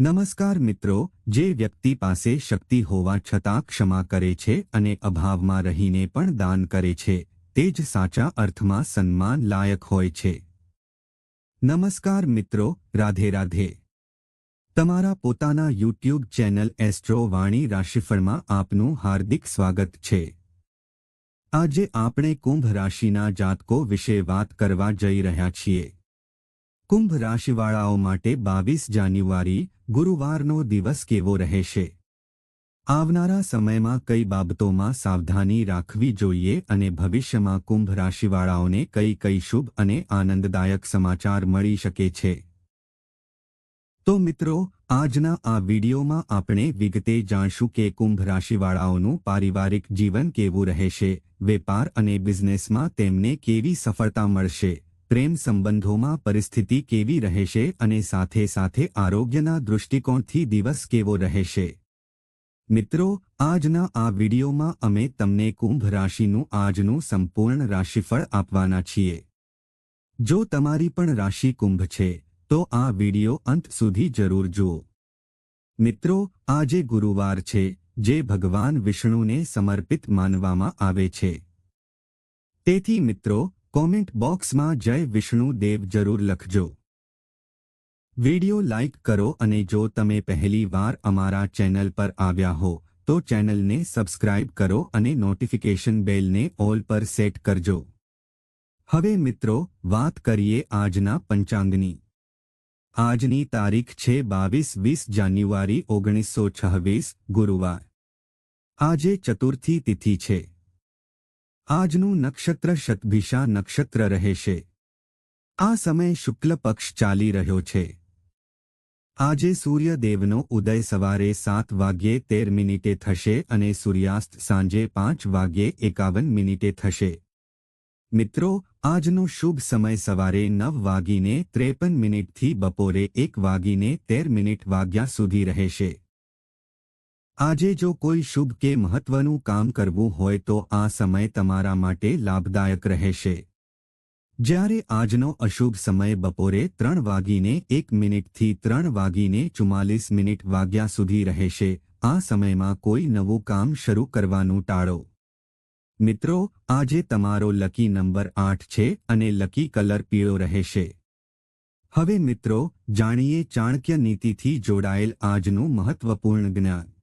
નમસ્કાર મિત્રો, જે વ્યક્તિ પાસે શક્તિ હોવા છતાં ક્ષમા કરે છે અને અભાવમાં રહીને પણ દાન કરે છે, તે જ સાચા અર્થમાં સન્માન લાયક હોય છે. નમસ્કાર મિત્રો, રાધે રાધે. તમારા પોતાના યુટ્યુબ ચેનલ એસ્ટ્રો વાણી રાશિફળમાં આપનું હાર્દિક સ્વાગત છે. આજે આપણે કુંભ રાશિના જાતકો વિશે વાત કરવા જઈ રહ્યા છીએ. કુંભ રાશિવાળાઓ માટે બાવીસ જાન્યુઆરી ગુરુવારનો દિવસ કેવો રહેશે? આવનારા સમયમાં કઈ બાબતોમાં સાવધાની રાખવી જોઈએ અને ભવિષ્યમાં કુંભ રાશિવાળાઓને કઈ કઈ શુભ અને આનંદદાયક સમાચાર મળી શકે છે? તો મિત્રો, આજના આ વિડીયોમાં આપણે વિગતે જાણશું કે કુંભ રાશિવાળાઓનું પારિવારિક જીવન કેવું રહેશે, વેપાર અને બિઝનેસમાં તેમને કેવી સફળતા મળશે. પ્રેમ સંબંધોમાં પરિસ્થિતિ કેવી રહેશે અને સાથે સાથે આરોગ્યના દૃષ્ટિકોણથી દિવસ કેવો રહેશે? મિત્રો, આજના આ વિડીયોમાં અમે તમને કુંભ રાશિનું આજનું સંપૂર્ણ રાશિફળ આપવાના છીએ. જો તમારી પણ રાશિ કુંભ છે, તો આ વીડિયો અંત સુધી જરૂર જુઓ. મિત્રો, આજે ગુરુવાર છે, જે ભગવાન વિષ્ણુને સમર્પિત માનવામાં આવે છે. તેથી મિત્રો કોમેન્ટ બોક્સમાં જય વિષ્ણુ દેવ જરૂર લખજો. વિડિયો લાઇક કરો અને જો તમે પહેલી વાર અમારા ચેનલ પર આવ્યા હો, તો ચેનલને સબસ્ક્રાઇબ કરો અને નોટિફિકેશન બેલને ઓલ પર સેટ કરજો. હવે મિત્રો, વાત કરીએ આજના પંચાંગની. આજની તારીખ છે બાવીસ વીસ જાન્યુઆરી ઓગણીસો છવ્વીસ ગુરુવાર. આજે ચતુર્થી તિથિ છે. આજનું નક્ષત્ર શતભિષા નક્ષત્ર રહેશે આ સમય શુક્લ પક્ષ ચાલી રહ્યો છે. આજે સૂર્યદેવનો ઉદય સવારે સાત વાગ્યે તેર મિનિટે થશે અને સૂર્યાસ્ત સાંજે પાંચ વાગ્યે એકાવન મિનિટે થશે. મિત્રો, આજનો શુભ સમય સવારે નવ વાગીને ત્રેપન મિનિટથી બપોરે એક વાગીને તેર મિનિટ વાગ્યા સુધી રહેશે આજે જો કોઈ શુભ કે મહત્વનું કામ કરવું હોય તો આ સમય તમારા માટે લાભદાયક રહેશે. જ્યારે આજનો અશુભ સમય બપોરે ત્રણ વાગીને એક મિનિટથી ત્રણ વાગીને ચુમ્માલીસ મિનિટ વાગ્યા સુધી રહેશે, આ સમયમાં કોઈ નવું કામ શરૂ કરવાનું ટાળો. મિત્રો, આજે તમારો લકી નંબર આઠ છે અને લકી કલર પીળો રહેશે. હવે મિત્રો, જાણીએ ચાણક્ય નીતિથી જોડાયેલ આજનું મહત્વપૂર્ણ જ્ઞાન.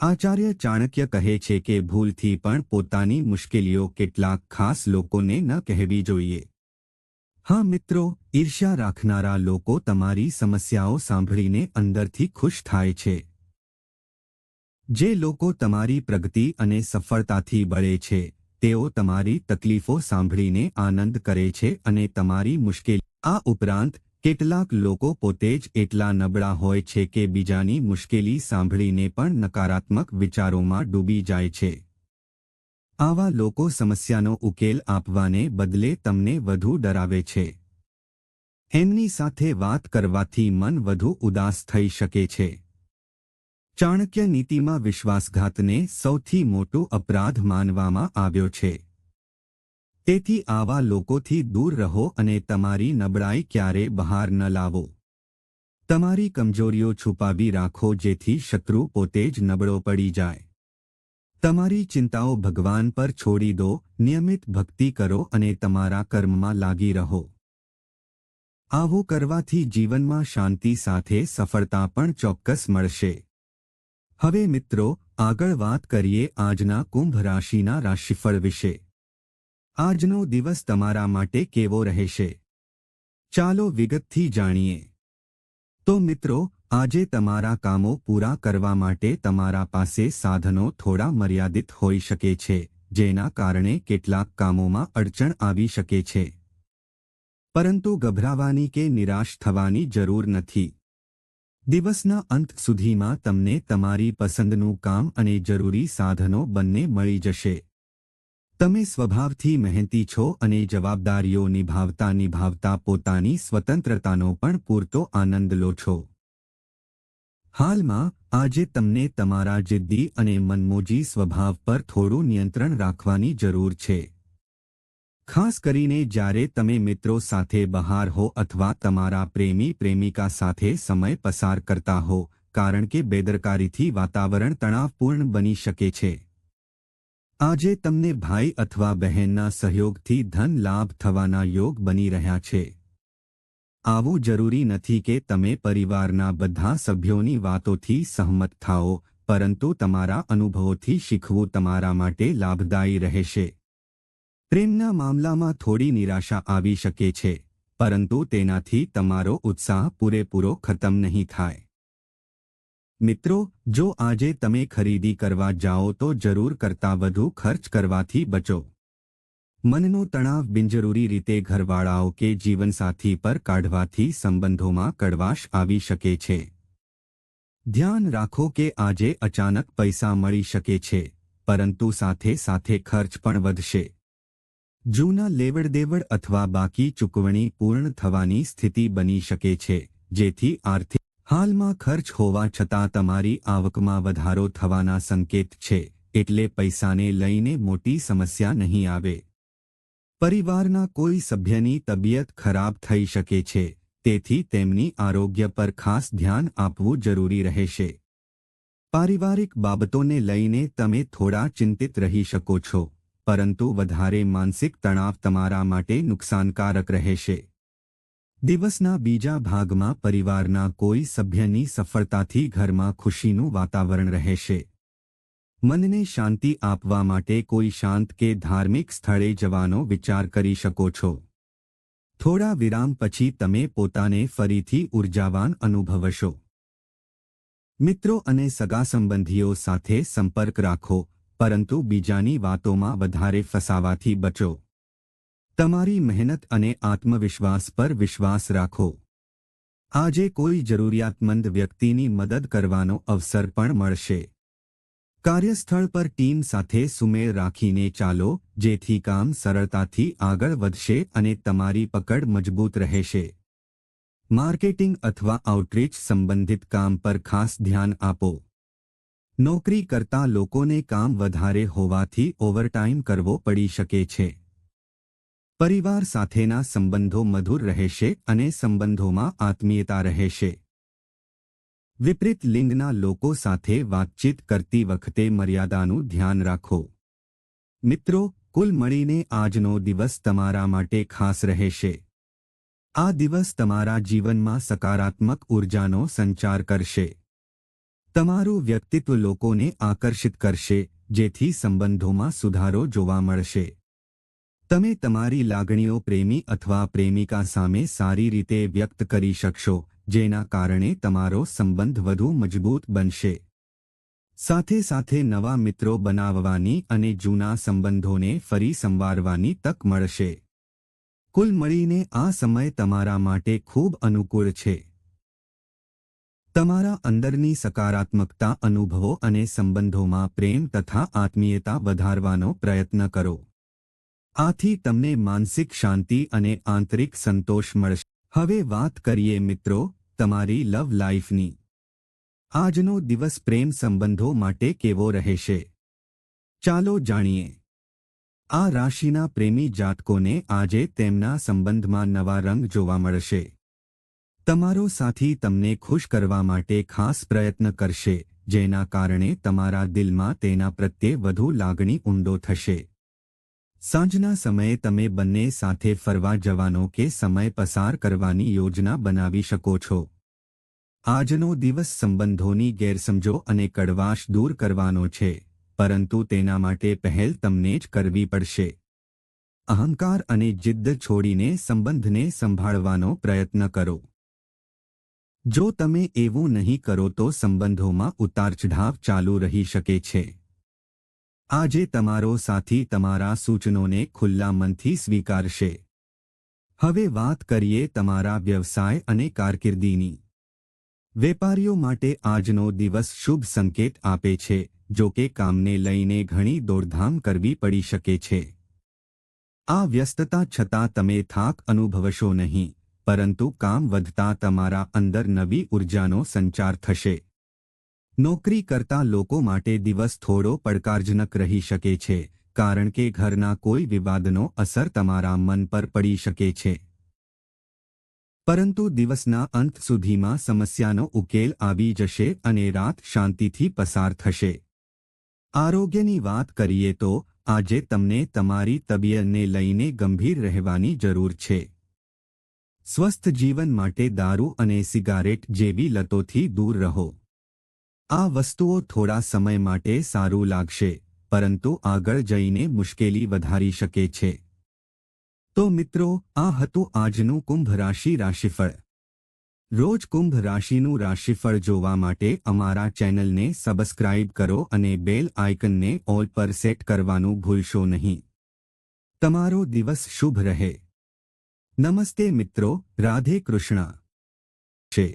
આચાર્ય ચાણક્ય કહે છે કે ભૂલથી પણ પોતાની મુશ્કેલીઓ કેટલાક ખાસ લોકોને ન કહેવી જોઈએ. હા મિત્રો, ઈર્ષ્યા રાખનારા લોકો તમારી સમસ્યાઓ સાંભળીને અંદરથી ખુશ થાય છે. જે લોકો તમારી પ્રગતિ અને સફળતાથી બળે છે, તેઓ તમારી તકલીફો સાંભળીને આનંદ કરે છે અને તમારી મુશ્કેલી આ ઉપરાંત કેટલાક લોકો પોતે જ એટલા નબળા હોય છે કે બીજાની મુશ્કેલી સાંભળીને પણ નકારાત્મક વિચારોમાં ડૂબી જાય છે. આવા લોકો સમસ્યાનો ઉકેલ આપવાને બદલે તમને વધુ ડરાવે છે. એમની સાથે વાત કરવાથી મન વધુ ઉદાસ થઈ શકે છે. ચાણક્ય નીતિમાં વિશ્વાસઘાતને સૌથી મોટો અપરાધ માનવામાં આવ્યો છે. તેથી આવા લોકોથી દૂર રહો અને તમારી નબળાઈ ક્યારે બહાર ન લાવો. તમારી કમજોરીઓ છુપાવી રાખો જેથી શત્રુ પોતે જ નબળો પડી જાય. તમારી ચિંતાઓ ભગવાન પર છોડી દો, નિયમિત ભક્તિ કરો અને તમારા કર્મમાં લાગી રહો. આવું કરવાથી જીવનમાં શાંતિ સાથે સફળતા પણ ચોક્કસ મળશે. હવે મિત્રો, આગળ વાત કરીએ આજના કુંભ રાશિના રાશિફળ વિશે. આજનો દિવસ તમારા માટે કેવો રહેશે? ચાલો વિગતથી જાણીએ. તો મિત્રો, આજે તમારા કામો પૂરા કરવા માટે તમારા પાસે સાધનો થોડા મર્યાદિત હોઈ શકે છે, જેના કારણે કેટલાક કામોમાં અડચણ આવી શકે છે. પરંતુ ગભરાવાની કે નિરાશ થવાની જરૂર નથી. દિવસના અંત સુધીમાં તમને તમારી પસંદનું કામ અને જરૂરી સાધનો બંને મળી જશે. તમે સ્વભાવથી મહેનતી છો અને જવાબદારીઓ નિભાવતા નિભાવતા પોતાની સ્વતંત્રતાનો પણ પૂરતો આનંદ લો છો. હાલમાં, આજે તમને તમારા જિદ્દી અને મનમોજી સ્વભાવ પર થોડું નિયંત્રણ રાખવાની જરૂર છે. ખાસ કરીને જ્યારે તમે મિત્રો સાથે બહાર હો અથવા તમારા પ્રેમી પ્રેમિકા સાથે સમય પસાર કરતા હો, કારણ કે બેદરકારીથી વાતાવરણ તણાવપૂર્ણ બની શકે છે. આજે તમને ભાઈ અથવા બહેનના સહયોગથી ધન લાભ થવાના યોગ બની રહ્યા છે. આવું જરૂરી નથી કે તમે પરિવારના બધા સભ્યોની વાતોથી સહમત થાઓ, પરંતુ તમારા અનુભવોથી શીખવું તમારા માટે લાભદાયી રહેશે. પ્રેમના મામલામાં થોડી નિરાશા આવી શકે છે, પરંતુ તેનાથી તમારો ઉત્સાહ પૂરેપૂરો ખતમ નહીં થાય. મિત્રો, જો આજે તમે ખરીદી કરવા જાઓ તો જરૂર કરતાં વધુ ખર્ચ કરવાથી બચો. મનનો તણાવ બિનજરૂરી રીતે ઘરવાળાઓ કે જીવનસાથી પર કાઢવાથી સંબંધોમાં કડવાશ આવી શકે છે. ધ્યાન રાખો કે આજે અચાનક પૈસા મળી શકે છે, પરંતુ સાથે સાથે ખર્ચ પણ વધશે. જૂના લેવડદેવડ અથવા બાકી ચૂકવણી પૂર્ણ થવાની સ્થિતિ બની શકે છે, જેથી આર્થિક હાલમાં ખર્ચ હોવા છતાં તમારી આવકમાં વધારો થવાના સંકેત છે, એટલે પૈસાને લઈને મોટી સમસ્યા નહીં આવે. પરિવારના કોઈ સભ્યની તબિયત ખરાબ થઈ શકે છે, તેથી તેમની આરોગ્ય પર ખાસ ધ્યાન આપવું જરૂરી રહેશે. પારિવારિક બાબતોને લઈને તમે થોડા ચિંતિત રહી શકો છો, પરંતુ વધારે માનસિક તણાવ તમારા માટે નુકસાનકારક રહેશે. દિવસના બીજા ભાગમાં પરિવારના કોઈ સભ્યની સફળતાથી ઘરમાં ખુશીનું વાતાવરણ રહેશે. મનને શાંતિ આપવા માટે કોઈ શાંત કે ધાર્મિક સ્થળે જવાનો વિચાર કરી શકો છો. થોડા વિરામ પછી તમે પોતાને ફરીથી ઉર્જાવાન અનુભવશો. મિત્રો અને સગા સંબંધીઓ સાથે સંપર્ક રાખો, પરંતુ બીજાની વાતોમાં વધારે ફસાવાથી બચો. તમારી મહેનત અને આત્મવિશ્વાસ પર વિશ્વાસ રાખો. આજે કોઈ જરૂરિયાતમંદ વ્યક્તિની મદદ કરવાનો અવસર પણ મળશે. કાર્યસ્થળ પર ટીમ સાથે સુમેળ રાખીને ચાલો, જેથી કામ સરળતાથી આગળ વધશે અને તમારી પકડ મજબૂત રહેશે. માર્કેટિંગ અથવા આઉટરીચ સંબંધિત કામ પર ખાસ ધ્યાન આપો. નોકરી કરતા લોકોને કામ વધારે હોવાથી ઓવરટાઇમ કરવો પડી શકે છે. પરિવાર સાથેના સંબંધો મધુર રહેશે અને સંબંધોમાં આત્મીયતા રહેશે. વિપરીત લિંગના લોકો સાથે વાતચીત કરતી વખતે મર્યાદાનું ધ્યાન રાખો. મિત્રો, કુલ મળીને આજનો દિવસ તમારા માટે ખાસ રહેશે. આ દિવસ તમારા જીવનમાં સકારાત્મક ઉર્જાનો સંચાર કરશે. તમારું વ્યક્તિત્વ લોકોને આકર્ષિત કરશે, જેથી સંબંધોમાં સુધારો જોવા મળશે. તમે તમારી લાગણીઓ પ્રેમી અથવા પ્રેમિકા સામે સારી રીતે વ્યક્ત કરી શકશો, જેના કારણે તમારો સંબંધ વધુ મજબૂત બનશે. સાથે સાથે નવા મિત્રો બનાવવાની અને જૂના સંબંધોને ફરી સંવારવાની તક મળશે. કુલ મળીને આ સમય તમારા માટે ખૂબ અનુકૂળ છે. તમારા અંદરની સકારાત્મકતા અનુભવો અને સંબંધોમાં પ્રેમ તથા આત્મીયતા વધારવાનો પ્રયત્ન કરો. આથી તમને માનસિક શાંતિ અને આંતરિક સંતોષ મળશે. હવે વાત કરીએ મિત્રો, તમારી લવ લાઈફની. આજનો દિવસ પ્રેમ સંબંધો માટે કેવો રહેશે? ચાલો જાણીએ. આ રાશિના પ્રેમી જાતકોને આજે તેમના સંબંધમાં નવા રંગ જોવા મળશે. તમારો સાથી તમને ખુશ કરવા માટે ખાસ પ્રયત્ન કરશે, જેના કારણે તમારા દિલમાં તેના પ્રત્યે વધુ લાગણી ઊંડો થશે. સાંજના સમયે તમે બંને સાથે ફરવા જવાનો કે સમય પસાર કરવાની યોજના બનાવી શકો છો. આજનો દિવસ સંબંધોની ગેરસમજો અને કડવાશ દૂર કરવાનો છે, પરંતુ તેના માટે પહેલ તમને જ કરવી પડશે. અહંકાર અને જિદ્દ છોડીને સંબંધને સંભાળવાનો પ્રયત્ન કરો. જો તમે એવું નહીં કરો તો સંબંધોમાં ઉતારચઢાવ ચાલુ રહી શકે છે. આજે તમારો સાથી તમારા સૂચનોને ખુલ્લા મનથી સ્વીકારશે. હવે વાત કરીએ તમારા વ્યવસાય અને કારકિર્દીની. વેપારીઓ માટે આજનો દિવસ શુભ સંકેત આપે છે, જો કે કામને લઈને ઘણી દોડધામ કરવી પડી શકે છે. આ વ્યસ્તતા છતાં તમે થાક અનુભવશો નહીં, પરંતુ કામ વધતા તમારા અંદર નવી ઉર્જાનો સંચાર થશે. નોકરી કરતા લોકો માટે દિવસ થોડો પડકારજનક રહી શકે છે, કારણ કે ઘરના કોઈ વિવાદનો અસર તમારા મન પર પડી શકે છે. પરંતુ દિવસના અંત સુધીમાં સમસ્યાનો ઉકેલ આવી જશે અને રાત શાંતિથી પસાર થશે. આરોગ્યની વાત કરીએ તો, આજે તમને તમારી તબિયતને લઈને ગંભીર રહેવાની જરૂર છે. સ્વસ્થ જીવન માટે દારૂ અને સિગારેટ જેવી લતોથી દૂર રહો. આ વસ્તુઓ થોડા સમય માટે સારું લાગશે, પરંતુ આગળ જઈને મુશ્કેલી વધારી શકે છે. તો મિત્રો, આ હતું આજનું કુંભ રાશિ રાશિફળ. રોજ કુંભ રાશિનું રાશિફળ જોવા માટે અમારા ચેનલને સબસ્ક્રાઇબ કરો અને બેલ આઇકનને ઓલ પર સેટ કરવાનું ભૂલશો નહીં. તમારો દિવસ શુભ રહે. નમસ્તે મિત્રો, રાધે કૃષ્ણ. છે.